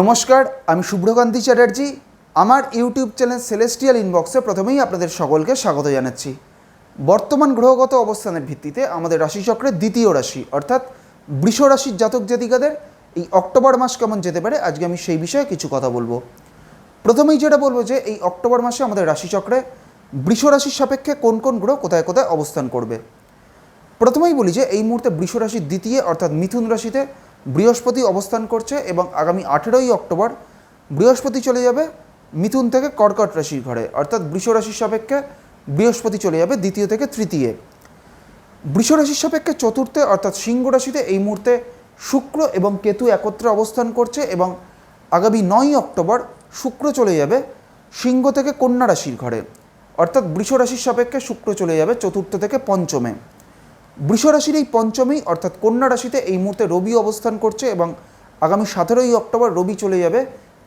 নমস্কার, আমি শুভ্রকান্তি চ্যাটার্জি। আমার ইউটিউব চ্যানেল সেলেস্টিয়াল ইনবক্সে প্রথমেই আপনাদের সকলকে স্বাগত জানাচ্ছি। বর্তমান গ্রহগত অবস্থানের ভিত্তিতে আমাদের রাশিচক্রের দ্বিতীয় রাশি, অর্থাৎ বৃষ রাশির জাতক জাতিকাদের এই অক্টোবর মাস কেমন যেতে পারে, আজকে আমি সেই বিষয়ে কিছু কথা বলব। প্রথমেই যেটা বলব যে, এই অক্টোবর মাসে আমাদের রাশিচক্রে বৃষ রাশির সাপেক্ষে কোন কোন গ্রহ কোথায় কোথায় অবস্থান করবে। প্রথমেই বলি যে, এই মুহূর্তে বৃষ রাশির দ্বিতীয়, অর্থাৎ মিথুন রাশিতে বৃহস্পতি অবস্থান করছে এবং আগামী আঠেরোই অক্টোবর বৃহস্পতি চলে যাবে মিথুন থেকে কর্কট রাশির ঘরে, অর্থাৎ বৃষ রাশির সাপেক্ষে বৃহস্পতি চলে যাবে দ্বিতীয় থেকে তৃতীয়। বৃষ রাশির সাপেক্ষে চতুর্থে, অর্থাৎ সিংহ রাশিতে এই মুহূর্তে শুক্র এবং কেতু একত্রে অবস্থান করছে এবং আগামী নয় অক্টোবর শুক্র চলে যাবে সিংহ থেকে কন্যা রাশির ঘরে, অর্থাৎ বৃষ রাশির সাপেক্ষে শুক্র চলে যাবে চতুর্থ থেকে পঞ্চমে। বৃষ রাশির এই পঞ্চমী, অর্থাৎ কন্যা রাশিতে এই মুহূর্তে রবি অবস্থান করছে এবং আগামী সতেরোই অক্টোবর রবি চলে যাবে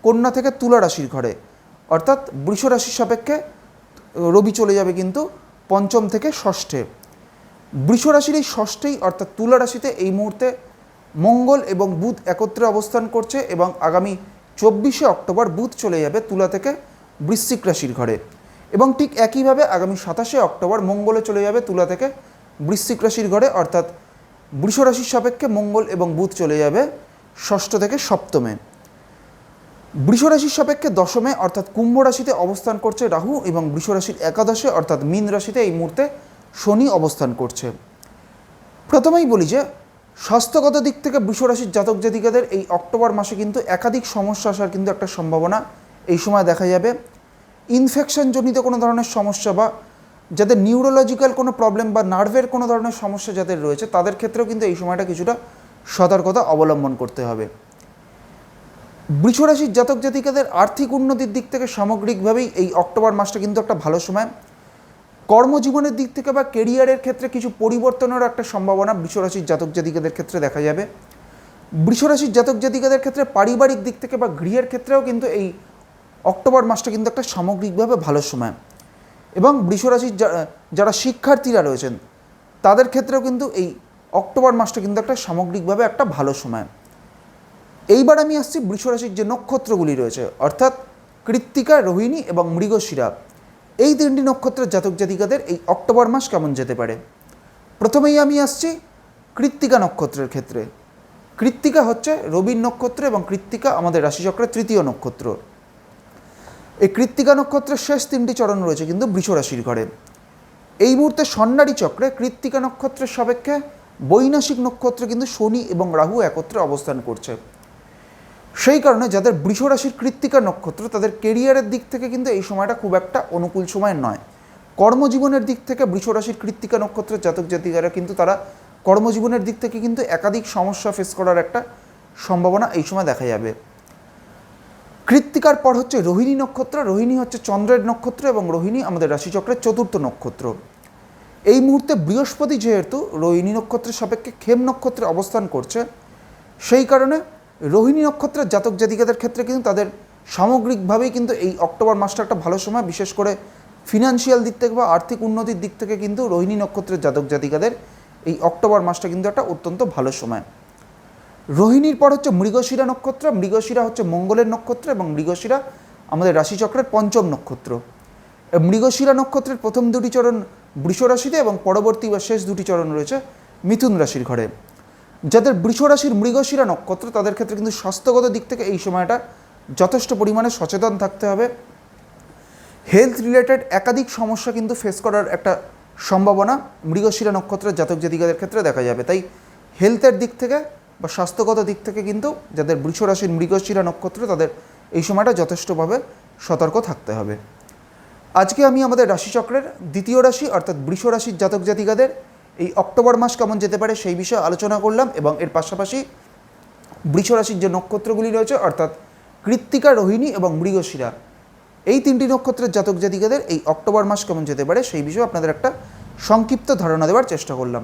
কন্যা থেকে তুলা রাশির ঘরে। অর্থাৎ বৃষ রাশির সাপেক্ষে রবি চলে যাবে কিন্তু পঞ্চম থেকে ষষ্ঠে। বৃষ রাশির এই ষষ্ঠেই, অর্থাৎ তুলা রাশিতে এই মুহূর্তে মঙ্গল এবং বুধ একত্রে অবস্থান করছে এবং আগামী চব্বিশে অক্টোবর বুধ চলে যাবে তুলা থেকে বৃশ্চিক রাশির ঘরে। এবং ঠিক একইভাবে আগামী সাতাশে অক্টোবর মঙ্গলে চলে যাবে তুলা থেকে বৃশ্চিক রাশির ঘরে, অর্থাৎ বৃষ রাশির সাপেক্ষে মঙ্গল এবং বুধ চলে যাবে ষষ্ঠ থেকে সপ্তমে। বৃষ রাশির সাপেক্ষে দশমে, অর্থাৎ কুম্ভ রাশিতে অবস্থান করছে রাহু এবং বৃষ রাশির একাদশে, অর্থাৎ মীন রাশিতে এই মুহূর্তে শনি অবস্থান করছে। প্রথমেই বলি যে, স্বাস্থ্যগত দিক থেকে বৃষ রাশির জাতক জাতিকাদের এই অক্টোবর মাসে কিন্তু একাধিক সমস্যা আসার কিন্তু একটা সম্ভাবনা এই সময় দেখা যাবে। ইনফেকশনজনিত কোনো ধরনের সমস্যা বা যাদের নিউরোলজিক্যাল কোনো প্রবলেম বা নার্ভের কোনো ধরনের সমস্যা যাদের রয়েছে, তাদের ক্ষেত্রেও কিন্তু এই সময়টা কিছুটা সতর্কতা অবলম্বন করতে হবে। বৃষরাশির জাতক জাতিকাদের আর্থিক উন্নতির দিক থেকে সামগ্রিকভাবেই এই অক্টোবর মাসটা কিন্তু একটা ভালো সময়। কর্মজীবনের দিক থেকে বা কেরিয়ারের ক্ষেত্রে কিছু পরিবর্তনের একটা সম্ভাবনা বৃষরাশির জাতক জাতিকাদের ক্ষেত্রে দেখা যাবে। বৃষরাশির জাতক জাতিকাদের ক্ষেত্রে পারিবারিক দিক থেকে বা গৃহের ক্ষেত্রেও কিন্তু এই অক্টোবর মাসটা কিন্তু একটা সামগ্রিকভাবে ভালো সময়। এবং বৃষরাশির যারা শিক্ষার্থীরা রয়েছেন, তাদের ক্ষেত্রেও কিন্তু এই অক্টোবর মাসটা কিন্তু একটা সামগ্রিকভাবে একটা ভালো সময়। এইবার আমি আসছি বৃষরাশির যে নক্ষত্রগুলি রয়েছে, অর্থাৎ কৃত্তিকা, রোহিণী এবং মৃগশিরা। এই তিনটি নক্ষত্রের জাতক জাতিকাদের এই অক্টোবর মাস কেমন যেতে পারে? প্রথমেই আমি আসছি কৃত্তিকা নক্ষত্রের ক্ষেত্রে। কৃত্তিকা হচ্ছে রবির নক্ষত্র এবং কৃত্তিকা আমাদের রাশিচক্রের তৃতীয় নক্ষত্র। এই কৃত্তিকা নক্ষত্রের শেষ তিনটি চরণ রয়েছে কিন্তু বৃষ রাশির ঘরে। এই মুহূর্তে সন্ন্যারী চক্রে কৃত্তিকা নক্ষত্রের সাপেক্ষে বৈনাশিক নক্ষত্রে কিন্তু শনি এবং রাহু একত্রে অবস্থান করছে। সেই কারণে যাদের বৃষ রাশির কৃত্তিকা নক্ষত্র, তাদের কেরিয়ারের দিক থেকে কিন্তু এই সময়টা খুব একটা অনুকূল সময় নয়। কর্মজীবনের দিক থেকে বৃষ রাশির কৃত্তিকা নক্ষত্রের জাতক জাতিকারা কিন্তু তারা কর্মজীবনের দিক থেকে কিন্তু একাধিক সমস্যা ফেস করার একটা সম্ভাবনা এই সময় দেখা যাবে। কৃত্তিকার পর হচ্ছে রোহিণী নক্ষত্র, রোহিণী হচ্ছে চন্দ্রের নক্ষত্র এবং রোহিণী আমাদের রাশিচক্রের চতুর্থ নক্ষত্র। এই মুহূর্তে বৃহস্পতি যেহেতু রোহিণী নক্ষত্রের সাপেক্ষে খেম নক্ষত্রে অবস্থান করছে, সেই কারণে রোহিণী নক্ষত্রের জাতক জাতিকাদের ক্ষেত্রে কিন্তু তাদের সামগ্রিকভাবেই কিন্তু এই অক্টোবর মাসটা একটা ভালো সময়, বিশেষ করে ফিনান্সিয়াল দিক থেকে বা আর্থিক উন্নতির দিক থেকে কিন্তু রোহিণী নক্ষত্রের জাতক জাতিকাদের এই অক্টোবর মাসটা কিন্তু একটা অত্যন্ত ভালো সময়। রোহিণীর পর হচ্ছে মৃগশিরা নক্ষত্র, মৃগশিরা হচ্ছে মঙ্গলের নক্ষত্র এবং মৃগশিরা আমাদের রাশিচক্রের পঞ্চম নক্ষত্র। মৃগশিরা নক্ষত্রের প্রথম দুটি চরণ বৃষ রাশিতে এবং পরবর্তী বা শেষ দুটি চরণ রয়েছে মিথুন রাশির ঘরে। যাদের বৃষ রাশির মৃগশিরা নক্ষত্র, তাদের ক্ষেত্রে কিন্তু স্বাস্থ্যগত দিক থেকে এই সময়টা যথেষ্ট পরিমাণে সচেতন থাকতে হবে। হেলথ রিলেটেড একাধিক সমস্যা কিন্তু ফেস করার একটা সম্ভাবনা মৃগশিরা নক্ষত্রের জাতক জাতিকাদের ক্ষেত্রে দেখা যাবে। তাই হেলথের দিক থেকে বা স্বাস্থ্যগত দিক থেকে কিন্তু যাদের বৃষ রাশির মৃগশিরা নক্ষত্র, তাদের এই সময়টা যথেষ্টভাবে সতর্ক থাকতে হবে। আজকে আমি আমাদের রাশিচক্রের দ্বিতীয় রাশি, অর্থাৎ বৃষ রাশির জাতক জাতিকাদের এই অক্টোবর মাস কেমন যেতে পারে সেই বিষয়ে আলোচনা করলাম এবং এর পাশাপাশি বৃষ রাশির যে নক্ষত্রগুলি রয়েছে, অর্থাৎ কৃত্তিকা রোহিণী এবং মৃগশিরা, এই তিনটি নক্ষত্রের জাতক জাতিকাদের এই অক্টোবর মাস কেমন যেতে পারে সেই বিষয়ে আপনাদের একটা সংক্ষিপ্ত ধারণা দেওয়ার চেষ্টা করলাম।